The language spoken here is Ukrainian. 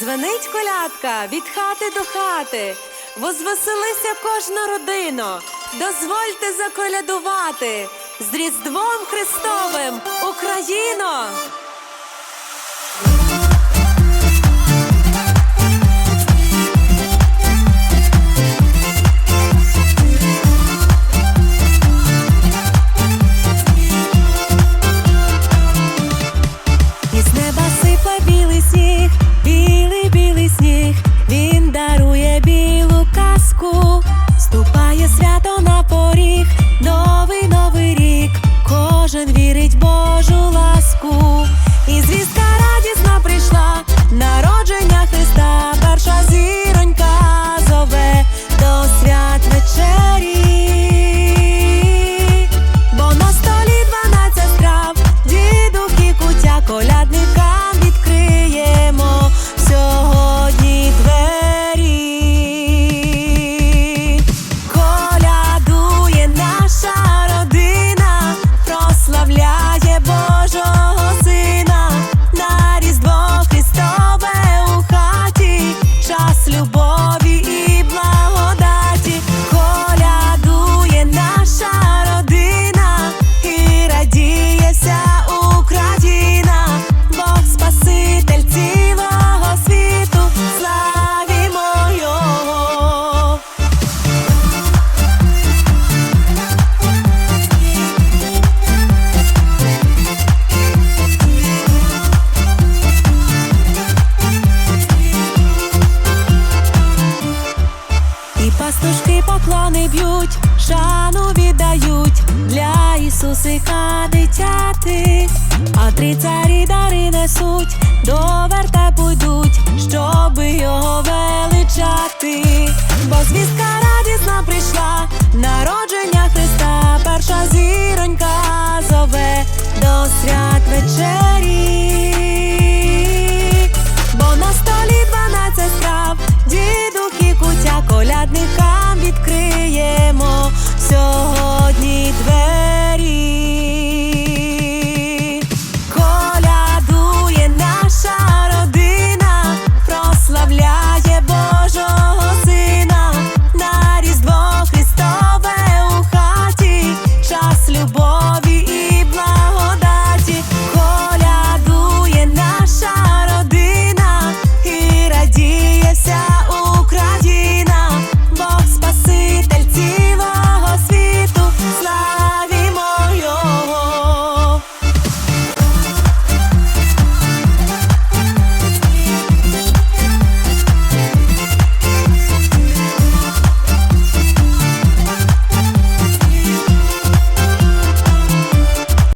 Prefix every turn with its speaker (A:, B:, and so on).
A: Дзвенить колядка від хати до хати, возвеселися кожна родина, дозвольте заколядувати з Різдвом Христовим Україно! свято. fuori Пастушки поклони б'ють, шану віддають для Ісусика дитяти, а три царі дари несуть, до вертепу йдуть, щоби його величати. Бо звістка радісна прийшла, народження Христа, перша зіронька зове до свят вечері.